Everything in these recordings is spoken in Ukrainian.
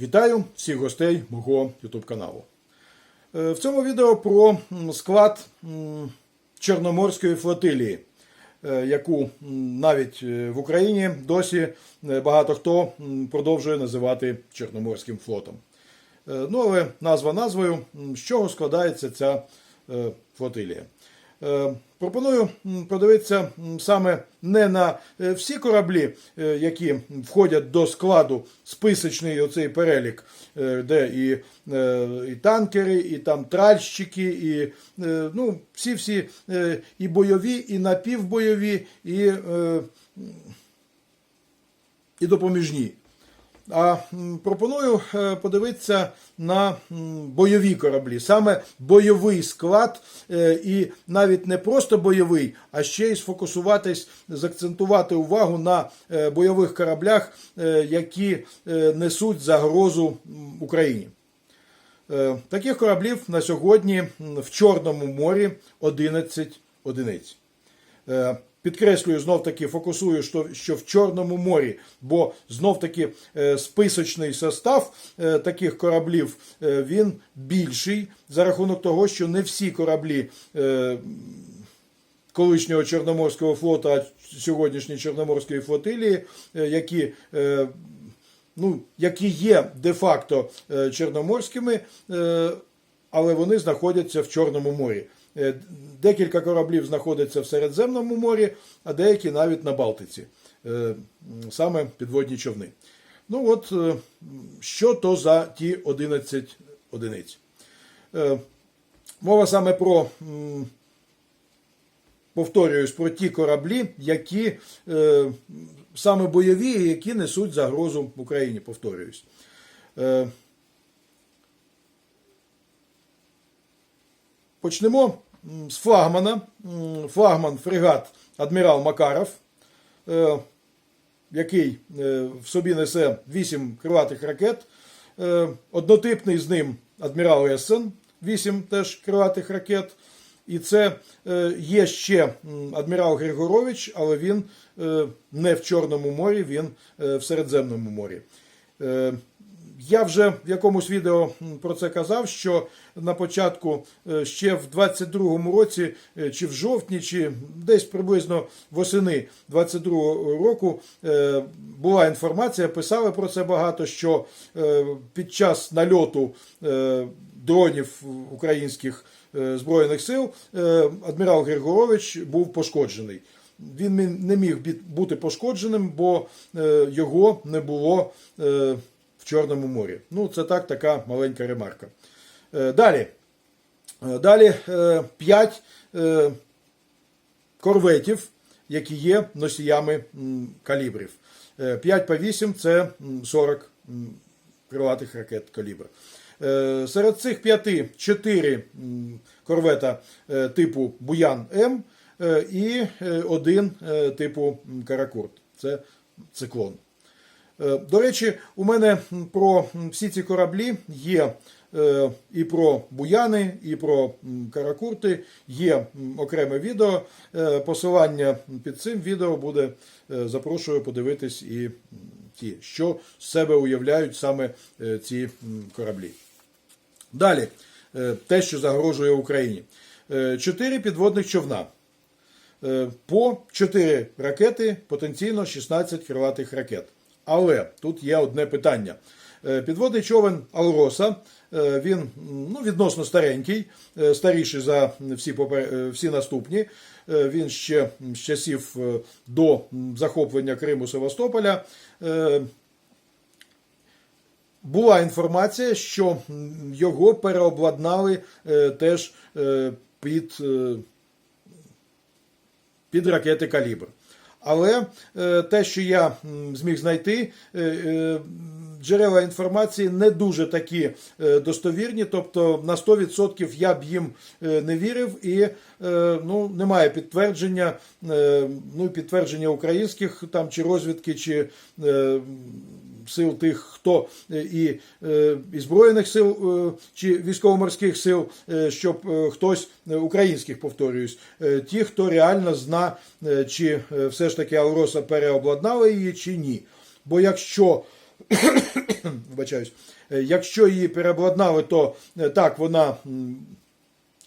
Вітаю всіх гостей мого YouTube каналу. Е, В цьому відео про склад Чорноморської флотилії, е, яку навіть е, в Україні досі багато хто продовжує називати Чорноморським флотом. Ну, але назва назвою, з чого складається ця флотилія. Е, Пропоную подивитися саме не на е, всі кораблі, е, які входять до складу списочний оцей перелік, де і, і танкери, і там тральщики, і ну, всі-всі і бойові, і напівбойові, і, і допоміжні. А пропоную е, подивитися на бойові кораблі, саме бойовий склад, е, і навіть не просто бойовий, а ще й сфокусуватись, закцентувати увагу на е, бойових кораблях, які несуть загрозу Україні. Таких кораблів на сьогодні в Чорному морі 11 одиниць. Підкреслюю, знов таки фокусую, що, що в Чорному морі, бо знов таки е, списочний состав е, таких кораблів е, він більший за рахунок того, що не всі кораблі колишнього Чорноморського флоту, а сьогоднішньої Чорноморської флотилії, які ну, які є де-факто чорноморськими, але вони знаходяться в Чорному морі. Е, Декілька кораблів знаходяться в Середземному морі, а деякі навіть на Балтиці, Е, саме підводні човни. Ну от, е, що то за ті 11 одиниць? Мова саме про повторююсь, про ті кораблі, які саме бойові, які несуть загрозу Україні, повторююсь. Почнемо з флагмана. Флагман фрегат Адмірал Макаров, е, який е, в собі несе 8 крилатих ракет. Е, однотипний з ним Адмірал Ессен, 8 теж крилатих ракет. І це є ще адмірал Григорович, але він не в Чорному морі, він в Середземному морі. Я вже в якомусь відео про це казав, що на початку е, ще в 22-му році, е, чи в жовтні, чи десь приблизно восени 22-го року е, була інформація, писали про це багато, що під час нальоту дронів українських збройних сил адмірал Григорович був пошкоджений. Він не міг бути пошкодженим, бо його не було в Чорному морі. Ну, це так, така маленька ремарка. Е, Далі. Е, Далі 5 корветів, які є носіями калібрів. 5 по 8 це 40 м, крилатих ракет калібр. Е, Серед цих п'яти 4 корвета е, типу Буян М е, і е, один е, типу Каракурт. Це циклон. Е, До речі, у мене про всі ці кораблі є е, і про буяни, і про каракурти. Є окреме відео. Е, Посилання під цим відео буде. Запрошую подивитись і ті, що з себе уявляють саме ці кораблі. Далі, те, що загрожує Україні. Чотири підводних човна. По 4 ракети, потенційно 16 крилатих ракет. Але тут є одне питання. Е, Підводний човен Алроса, е, він ну, відносно старенький, е, старіший за всі, попер- всі наступні. Він ще з часів до захоплення Криму Севастополя. Була інформація, що його переобладнали теж під, під ракети калібр. Але е, те, що я зміг знайти, е, е, джерела інформації не дуже такі достовірні, тобто на 100% я б їм не вірив, і ну, немає підтвердження, ну, підтвердження українських там чи розвідки, чи сил тих, хто е, і, е, і Збройних сил е, чи військово-морських сил, щоб хтось українських повторююсь, ті, хто реально зна, чи все ж таки Алроса переобладнали її, чи ні. Бо якщо Вибачаюсь. Якщо її переобладнали, то так вона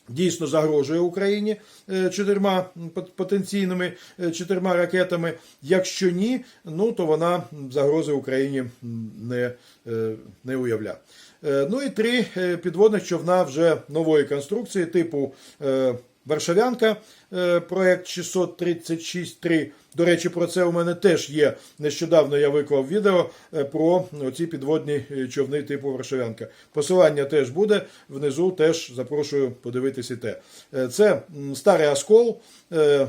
дійсно загрожує Україні е, чотирма потенційними е, чотирма ракетами. Якщо ні, ну то вона загрози Україні не, е, не уявляє. Ну і три підводних човна вже нової конструкції, типу Варшавянка, е, проект 636.3. До речі, про це у мене теж є. Нещодавно я виклав відео е, про ці підводні е, човни типу Варшавянка. Посилання теж буде внизу. Теж запрошую подивитися те. Це Старий Оскол,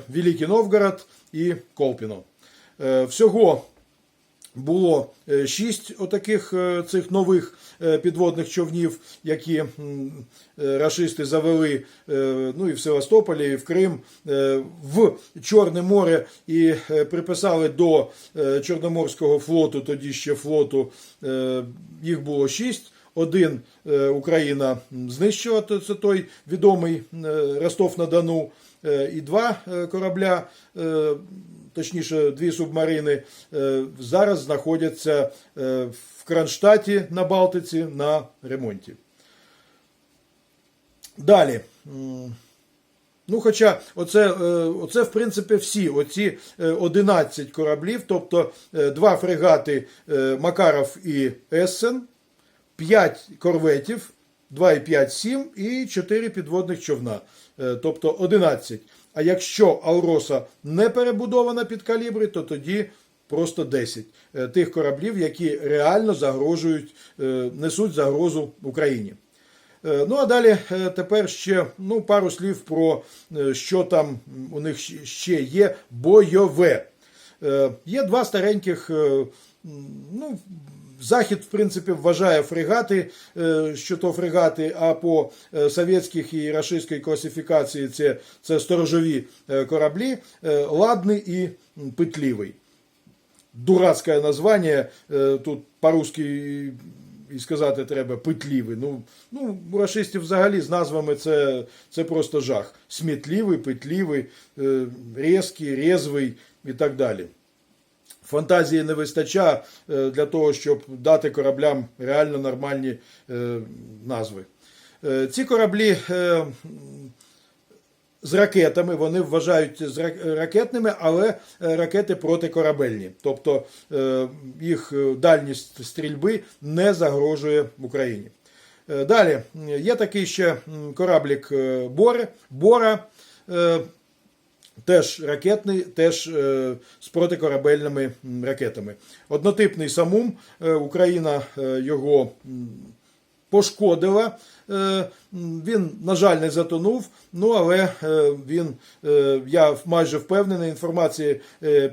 Великий Новгород і Колпіно. Всього було е, шість отаких е, цих нових е, підводних човнів, які рашисти завели ну, і в Севастополі, і в Крим, в Чорне море і приписали до Чорноморського флоту, тоді ще флоту, їх було шість. Один Україна знищила, це той відомий е, Ростов-на-Дону, е, і два корабля, точніше, дві субмарини, е, зараз знаходяться е, в Кронштадті на Балтиці на ремонті. Далі. Ну, хоча оце, е, оце в принципі всі оці е, 11 кораблів, тобто два фрегати Макаров і Ессен, 5 корветів, 2,5-7 і 4 підводних човна, е, тобто 11. А якщо Алроса не перебудована під калібри, то тоді просто 10 е, тих кораблів, які реально загрожують, е, несуть загрозу Україні. Ну а далі тепер ще ну, пару слів про що там у них ще є бойове. Є два стареньких, ну, Захід, в принципі, вважає фрегати, е, що то фрегати, а по е, совєтських і рашистській класифікації це, це сторожові е, кораблі, ладний і м, петлівий дурацкое название, е, тут по-русски і сказати треба петлівий. Ну, ну, у рашистів взагалі з назвами це, це просто жах. Смітлівий, петлівий, е, різкий, резвий і так далі. Фантазії не вистачає е, для того, щоб дати кораблям реально нормальні е, назви. Е, Ці кораблі з ракетами, вони вважають з ракетними, але ракети протикорабельні. Тобто їх дальність стрільби не загрожує Україні. Далі є такий ще кораблік е, Бора. Теж ракетний, теж е, з протикорабельними ракетами. Однотипний самум. е, Україна е, його пошкодила. Е, Він, на жаль, не затонув. Ну але е, він, е, я майже впевнений, інформації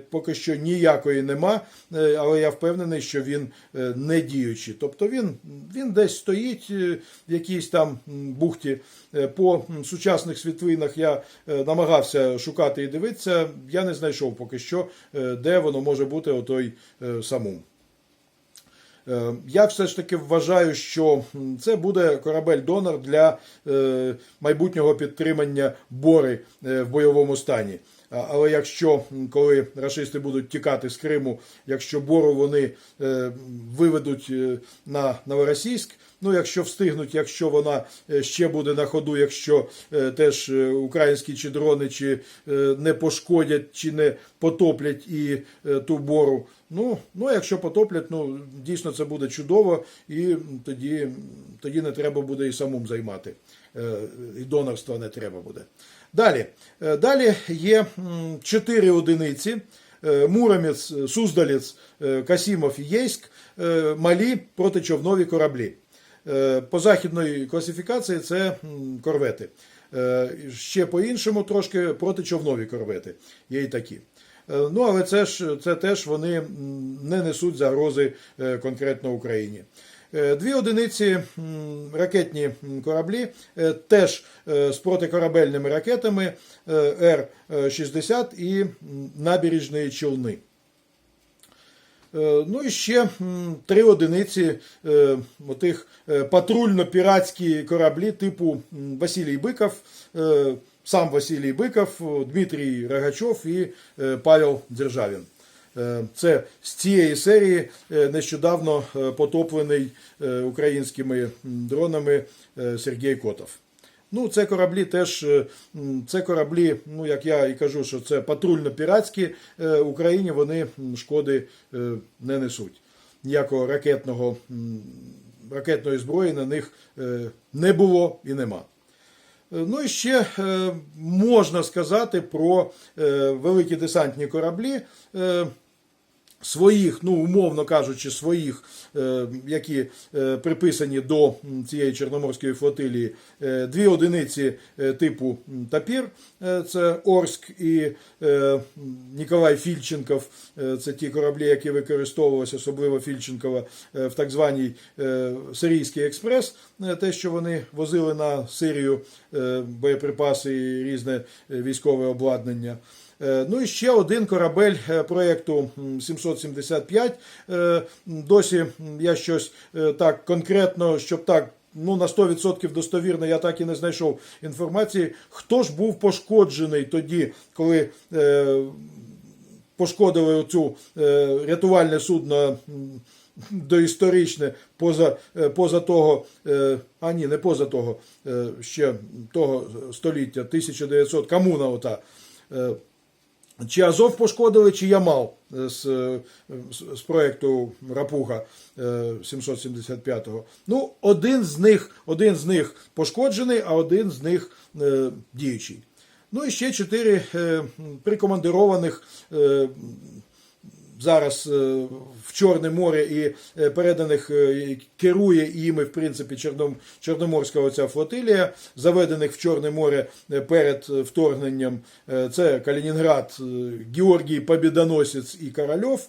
поки що ніякої нема, але я впевнений, що він не діючий. Тобто він, він десь стоїть в якійсь там бухті. По сучасних світлинах я намагався шукати і дивитися. Я не знайшов поки що, де воно може бути отой самум. Е, Я все ж таки вважаю, що це буде корабель-донор для е, майбутнього підтримання бори е, в бойовому стані. Але якщо коли рашисти будуть тікати з Криму, якщо бору вони е, виведуть е, на Новоросійськ, ну якщо встигнуть, якщо вона е, ще буде на ходу, якщо теж українські чи дрони чи не пошкодять, чи не потоплять і ту бору. Ну, ну, якщо потоплять, ну дійсно це буде чудово, і тоді, тоді не треба буде і самим займати. І донорства не треба буде. Далі, Е, далі є чотири одиниці. Е, Муромець, Суздалець, е, Касімов і Єйськ, малі протичовнові кораблі. По західної класифікації це корвети. Ще по-іншому трошки протичовнові корвети. Є і такі. Ну, але це ж це теж вони не несуть загрози конкретно Україні. Е, Дві одиниці ракетні кораблі, е, теж е, з протикорабельними ракетами е, Р-60 і набережні човни. Ну і ще три одиниці отих патрульно-піратські кораблі типу Василій Биков, сам Василій Биков, Дмитрій Рогачов і Павел Державін. Е, Це з цієї серії е, нещодавно е, потоплений українськими дронами Сергій Котов. Ну, це кораблі теж це кораблі, ну як я і кажу, що це патрульно-піратські Україні вони шкоди не несуть. Ніякого ракетного, ракетної зброї на них не було і нема. Ну і ще можна сказати про великі десантні кораблі. Своїх, ну умовно кажучи, своїх, е, які е, приписані до цієї Чорноморської флотилії, е, дві одиниці типу Тапір, це Орськ і Ніколай Фільченков, це ті кораблі, які використовувалися, особливо Фільченкова, в так званій Сирійський експрес, те, що вони возили на Сирію боєприпаси і різне військове обладнання. Е, Ну і ще один корабель е, проєкту 775. Е, Досі я щось так конкретно, щоб так. Ну, на 100% достовірно я так і не знайшов інформації. Хто ж був пошкоджений тоді, коли е, пошкодили оцю е, рятувальне судно доісторичне поза, е, поза того, е, а ні, не поза того, е, ще того століття, 1900, комуна ота. Е, чи Азов пошкодили, чи Ямал е, з, е, з, з проєкту Рапуга е, 775-го. Ну, один з них, один з них пошкоджений, а один з них е, діючий. Ну і ще чотири е, прикомандированих е, зараз е, в Чорне море і е, переданих е, керує іми, в принципі, Чорном, Чорноморська оця флотилія, заведених в Чорне море перед вторгненням. Це Калінінград, Георгій Побідоносець і Корольов.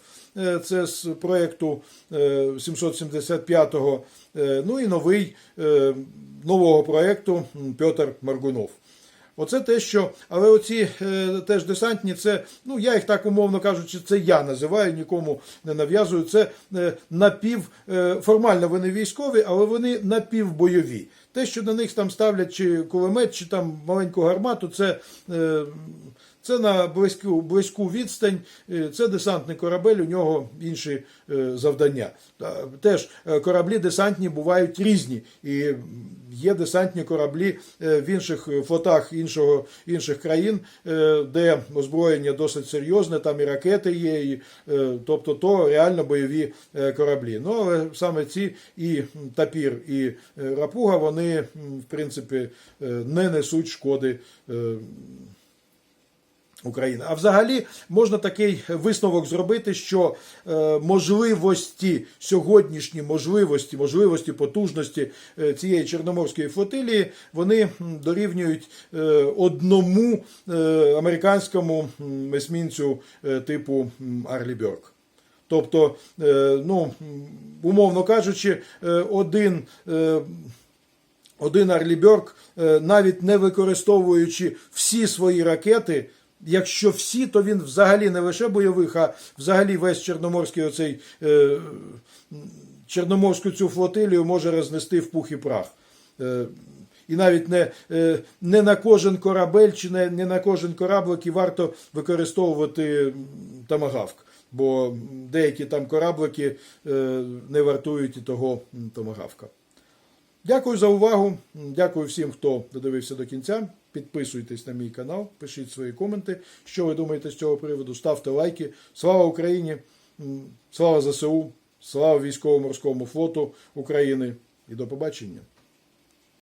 Це з проєкту е, 775-го. Е, Ну і новий нового проєкту Петр Маргунов. Оце те, що. Але оці е, теж десантні, це, ну я їх так умовно кажучи, це я називаю, нікому не нав'язую. Це е, напів, е, формально вони військові, але вони напівбойові. Те, що на них там ставлять чи кулемет, чи там маленьку гармату, це. Е, це на близьку, близьку відстань, е, це десантний корабель, у нього інші е, завдання. Теж кораблі десантні бувають різні. І є десантні кораблі в інших флотах іншого, інших країн, де озброєння досить серйозне, там і ракети є, і, тобто то реально бойові кораблі. Ну, але саме ці і Тапір, і Рапуга, вони, м, в принципі, е, не несуть шкоди. е, України. А взагалі можна такий висновок зробити, що е, можливості сьогоднішні можливості, можливості потужності цієї чорноморської флотилії, вони дорівнюють одному американському есмінцю типу Арлі Бьорк. Тобто, ну, умовно кажучи, один. Один Арлі Бьорк, е, навіть не використовуючи всі свої ракети, якщо всі, то він взагалі не лише бойових, а взагалі весь Чорноморський оцей е, Чорноморську цю флотилію може рознести в пух і прах. Е, І навіть не, е, не на кожен корабель чи не, не на кожен кораблик і варто використовувати томагавк, бо деякі там кораблики е, не вартують і того томагавка. Дякую за увагу. Дякую всім, хто додивився до кінця. Підписуйтесь на мій канал, пишіть свої коменти, що ви думаєте з цього приводу. Ставте лайки. Слава Україні! Слава ЗСУ! Слава військово-морському флоту України і до побачення!